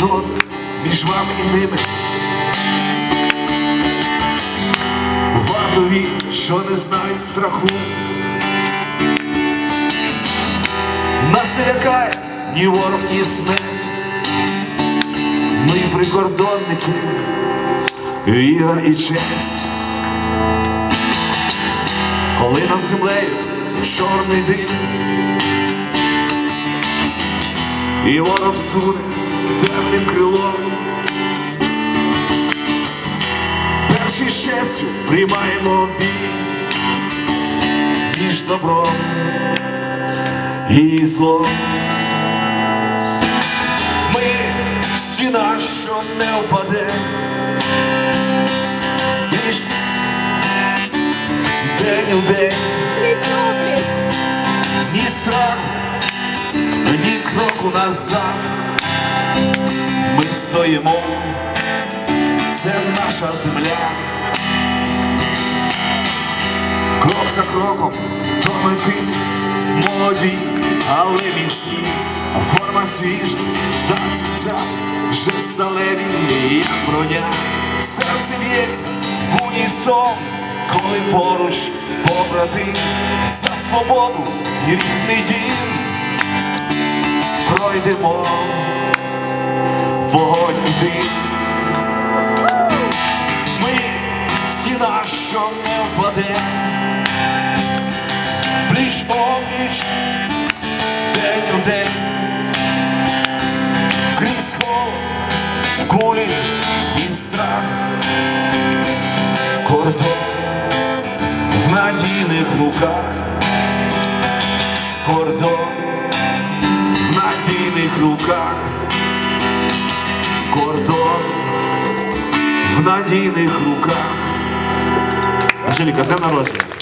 кордон між вами і ними. Вартові, що не знають страху. Нас не лякає ні ворог, ні смерть. Ми прикордонники, віра і честь. Коли над землею чорний дим, і ворог суне темним крилом. Перший з честю приймаємо бій між добром і злом. Ми стіна, що не впаде. День у день, ні страху, ні кроку назад. Стоїмо, це наша земля. Крок за кроком до мети. Молоді, але міцні, форма свіжа, та серця вже сталеві, як броня, серце б'ється в унісон, коли поруч побрати. За свободу і рідний дім. Пройдемо що не впаде, пліч опліч, день у день, крізь холод, кулі і страх, кордон в надійних руках, кордон в надійних руках, кордон в надійних руках. Анжеліка, з днем народження.